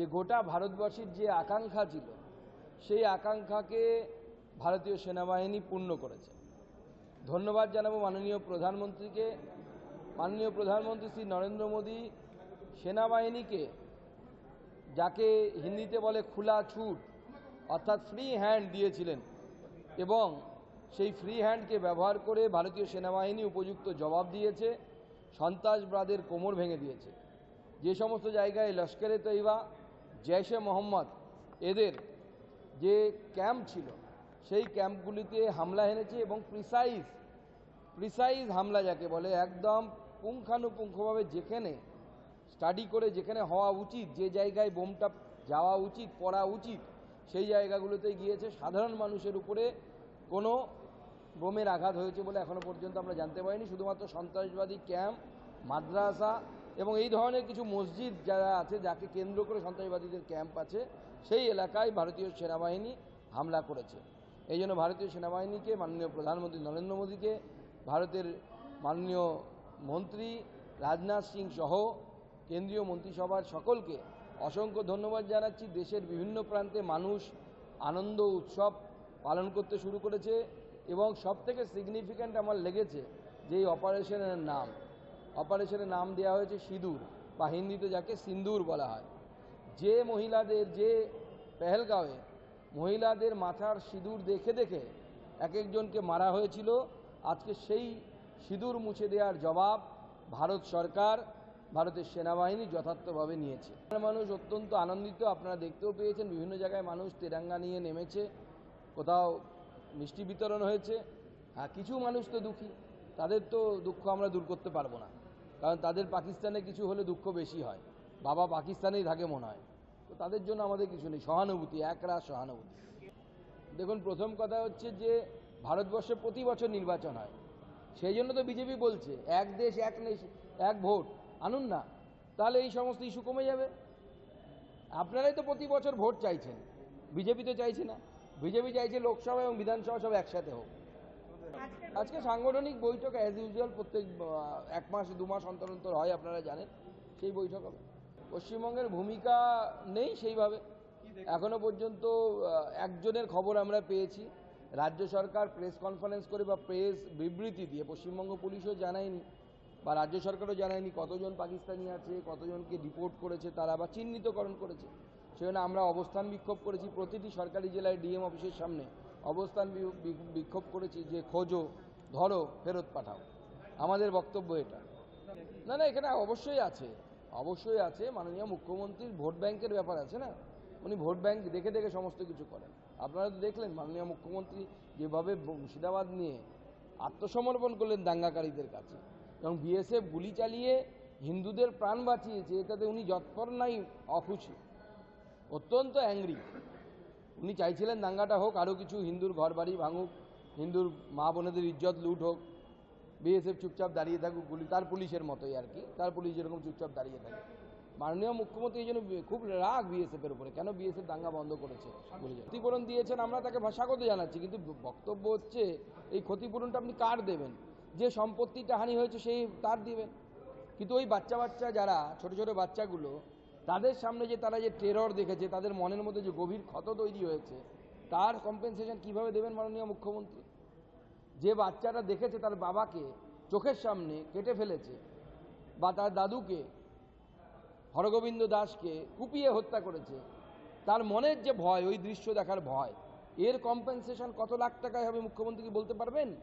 যে গোটা ভারতবর্ষের যে আকাঙ্ক্ষা ছিল, সেই আকাঙ্ক্ষাকে ভারতীয় সেনাবাহিনী পূর্ণ করেছে। ধন্যবাদ জানাব মাননীয় প্রধানমন্ত্রীকে। মাননীয় প্রধানমন্ত্রী শ্রী নরেন্দ্র মোদী সেনাবাহিনীকে, যাকে হিন্দিতে বলে খোলা ছুট, অর্থাৎ ফ্রি হ্যান্ড দিয়েছিলেন এবং সেই ফ্রি হ্যান্ডকে ব্যবহার করে ভারতীয় সেনাবাহিনী উপযুক্ত জবাব দিয়েছে, সন্ত্রাসবাদের কোমর ভেঙে দিয়েছে। যে সমস্ত জায়গায় লস্করে তৈবা জৈশে মোহাম্মদ এদের যে ক্যাম্প ছিল, সেই ক্যাম্পগুলিতে হামলা এনেছে এবং প্রিসাইজ প্রিসাইজ হামলা যাকে বলে, একদম পুঙ্খানুপুঙ্খভাবে যেখানে স্টাডি করে যেখানে হওয়া উচিত, যে জায়গায় বোমটা যাওয়া উচিত, পড়া উচিত, সেই জায়গাগুলোতে গিয়েছে। সাধারণ মানুষের উপরে কোনো বোমের আঘাত হয়েছে বলে এখনও পর্যন্ত আমরা জানতে পারিনি। শুধুমাত্র সন্ত্রাসবাদী ক্যাম্প, মাদ্রাসা এবং এই ধরনের কিছু মসজিদ যারা আছে, যাকে কেন্দ্র করে সন্ত্রাসবাদীদের ক্যাম্প আছে, সেই এলাকায় ভারতীয় সেনাবাহিনী হামলা করেছে। এই জন্য ভারতীয় সেনাবাহিনীকে মাননীয় প্রধানমন্ত্রী নরেন্দ্র মোদীকে, ভারতের মাননীয় মন্ত্রী রাজনাথ সিং সহ কেন্দ্রীয় মন্ত্রিসভার সকলকে অসংখ্য ধন্যবাদ জানাচ্ছি। দেশের বিভিন্ন প্রান্তে মানুষ আনন্দ, উৎসব পালন করতে শুরু করেছে এবং সবথেকে সিগনিফিক্যান্ট আমার লেগেছে যে এই অপারেশনের নাম। অপারেশনের নাম দেওয়া হয়েছে সিঁদুর, বা হিন্দিতে যাকে সিন্দুর বলা হয়। যে মহিলাদের, যে পেহেলগাঁওয়ে মহিলাদের মাথার সিঁদুর দেখে দেখে এক একজনকে মারা হয়েছিল, আজকে সেই সিঁদুর মুছে দেওয়ার জবাব ভারত সরকার, ভারতের সেনাবাহিনী যথার্থভাবে নিয়েছে। মানুষ অত্যন্ত আনন্দিত, আপনারা দেখতেও পেয়েছেন, বিভিন্ন জায়গায় মানুষ তেরাঙ্গা নিয়ে নেমেছে, কোথাও মিষ্টি বিতরণ হয়েছে। আর কিছু মানুষ তো দুঃখী, তাদের তো দুঃখ আমরা দূর করতে পারব না। কারণ তাদের পাকিস্তানে কিছু হলে দুঃখ বেশি হয়। বাবা পাকিস্তানেই থাকে মনে হয়। তো তাদের জন্য আমাদের কিছু নেই। সহানুভূতি একরাশ সহানুভূতি। দেখুন, প্রথম কথা হচ্ছে যে ভারতবর্ষে প্রতি বছর নির্বাচন হয়। সেই জন্য তো বিজেপি বলছে, এক দেশ, এক নেশ, এক ভোট। আনুন না। তাহলে এই সমস্ত ইস্যু কমে যাবে। আপনারাই তো প্রতি বছর ভোট চাইছেন। বিজেপি তো চাইছে না। বিজেপি চাইছে লোকসভা এবং বিধানসভা সব একসাথে হোক। আজকে সাংগঠনিক বৈঠক অ্যাজ ইউজুয়াল প্রত্যেক এক মাস, দু মাস অন্তর অন্তর হয়, আপনারা জানেন। সেই বৈঠক হবে। পশ্চিমবঙ্গের ভূমিকা নেই সেইভাবে। এখনও পর্যন্ত একজনের খবর আমরা পেয়েছি। রাজ্য সরকার প্রেস কনফারেন্স করে বা প্রেস বিবৃতি দিয়ে, পশ্চিমবঙ্গ পুলিশও জানায়নি বা রাজ্য সরকারও জানায়নি কতজন পাকিস্তানি আছে, কতজনকে ডিপোর্ট করেছে তারা বা চিহ্নিতকরণ করেছে। সেজন্য আমরা অবস্থান বিক্ষোভ করেছি প্রতিটি সরকারি জেলায় ডিএম অফিসের সামনে। অবস্থান বিক্ষোভ করেছি যে খোঁজো, ধরো, ফেরত পাঠাও। আমাদের বক্তব্য এটা। না না, এখানে অবশ্যই আছে। অবশ্যই আছে, মাননীয় মুখ্যমন্ত্রীর ভোট ব্যাংকের ব্যাপার আছে না? উনি ভোট ব্যাংক দেখে দেখে সমস্ত কিছু করেন। আপনারা তো দেখলেন, মাননীয় মুখ্যমন্ত্রী যেভাবে মুর্শিদাবাদ নিয়ে আত্মসমর্পণ করলেন দাঙ্গাকারীদের কাছে। এবং বিএসএফ গুলি চালিয়ে হিন্দুদের প্রাণ বাঁচিয়েছে, এটাতে উনি যৎপর নাই, অখুশি। অত্যন্ত অ্যাংরি। উনি চাইছিলেন দাঙ্গাটা হোক আরও কিছু হিন্দুর ঘর বাড়ি ভাঙুক, হিন্দুর মা বোনেদের ইজ্জত লুট হোক। বিএসএফ চুপচাপ দাঁড়িয়ে থাকুক, গুলি তার পুলিশের মতোই আর কি। তার পুলিশ যেরকম চুপচাপ দাঁড়িয়ে থাকে। মাননীয় মুখ্যমন্ত্রী এই জন্য খুব রাগ বিএসএফ এর উপরে। কেন বিএসএফ দাঙ্গা বন্ধ করেছে। ক্ষতিপূরণ দিয়েছেন, আমরা তাকে স্বাগত জানাচ্ছি, কিন্তু বক্তব্য হচ্ছে, এই ক্ষতিপূরণটা আপনি কার দেবেন? যে সম্পত্তিটা হানি হয়েছে, সেই তার দিবেন। কিন্তু ওই বাচ্চা বাচ্চা যারা, ছোট ছোট বাচ্চাগুলো তাদের সামনে যে তারা যে টেরর দেখেছে, তাদের মনের মধ্যে যে গভীর ক্ষত তৈরি হয়েছে, তার কম্পেনসেশন কীভাবে দেবেন মাননীয় মুখ্যমন্ত্রী? যে বাচ্চাটা দেখেছে তার বাবাকে চোখের সামনে কেটে ফেলেছে বা তার দাদুকে, হরগোবিন্দ দাসকে কুপিয়ে হত্যা করেছে, তার মনের যে ভয়, ওই দৃশ্য দেখার ভয়, এর কম্পেনসেশন কত লাখ টাকায় হবে মুখ্যমন্ত্রী বলতে পারবেন?